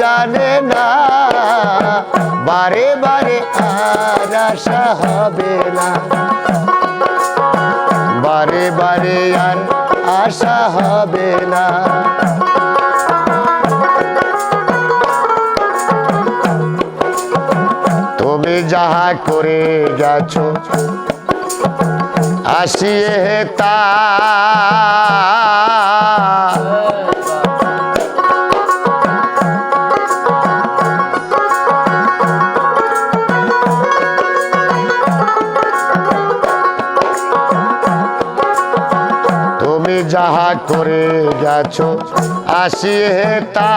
জানে না। বারে বারে আর আশা হবে না। বারে বারে আর আশা হবে না। তুমি যাহা করে গেছো আসিয়ে তা। করে গেছো, আসিয়ে তা।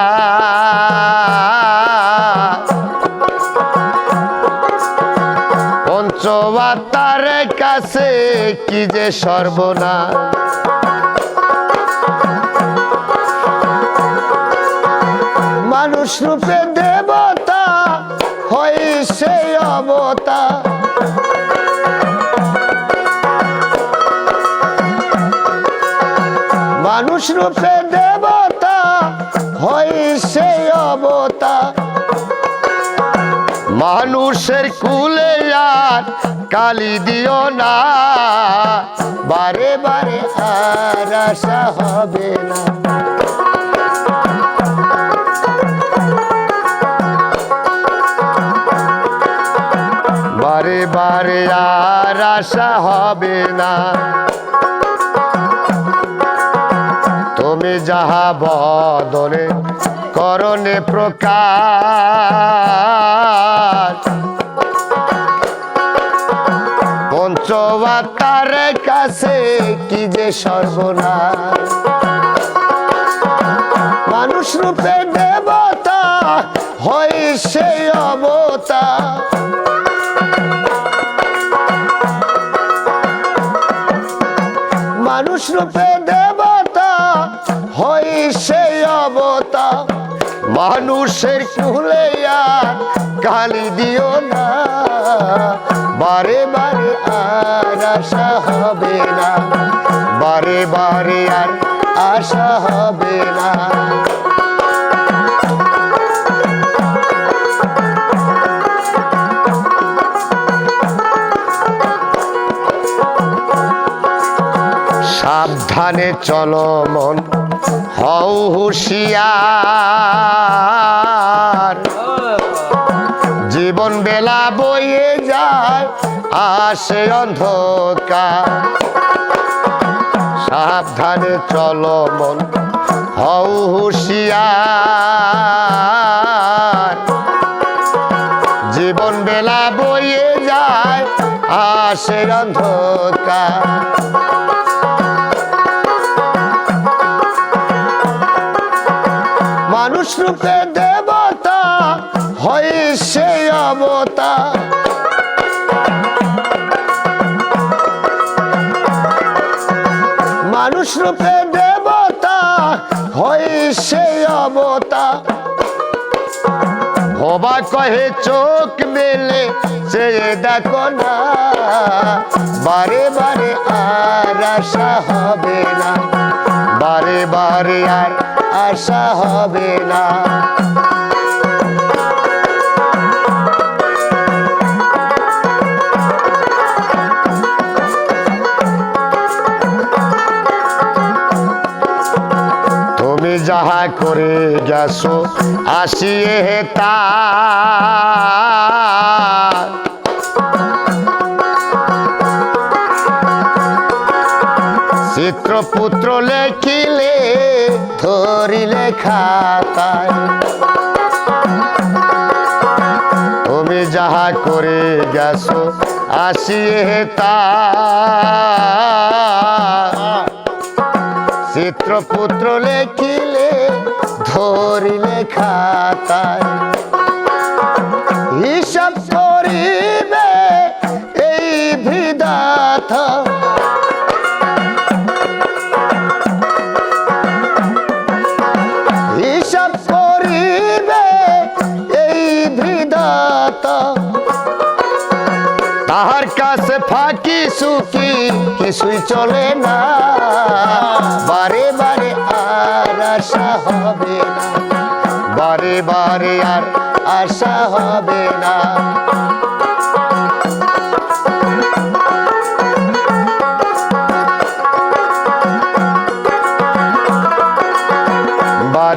পঞ্চবাতার কাছে কি যে সর্বনা মানুষ রূপে দেবতা হয় সেই অবতা। মানুষ রূপে দেবতা হয় সে অবতা। মানুষের কুলে আর কালি দিও না। বারে বারে আর আশা হবে না। বারে বারে আর আশা হবে না। তুমি যাহা বদনে করণে প্রকাশ। পঞ্চবাতার কাছে কি যে সর্বনা মানুষ রূপে দেবতা হয় সেই অবতা। মানুষ রূপে দেবতা মানুষের কুলে গালি দিও না। বারে বারে আর আশা হবে না। বারে বারে আর আশা হবে না। সাবধানে চলো মন। হও হুশিয়ার। জীবন বেলা বয়ে যায়, আসে অন্ধকার। সাবধানে চলো মন, হও হুশিয়ার। জীবন বেলা বয়ে যায়, আসে অন্ধকার। রূপে দেবতা হয় সেই অবতা। মানুষ রূপে দেবতা হয় সেই অবতা। হবা কহে চোখ মেলে চেয়ে দেখো না। বারে বারে আর আশা হবে না। বারে বারে আর আশা হবে না। তুমি যাহা করে গেছো আসিয়ে তা। চিত্রপুত্র লেখিলে ধরিলে খাতায়। তুমি যাহা করে গেছো আসিয়ে তা। চিত্রপুত্র লেখিলে ধরিলে খাতায়। কাছে ফাঁকি সুখী, কিছুই চলে না। বারে বারে আর আশা হবে না। বারে বারে আর আশা হবে না।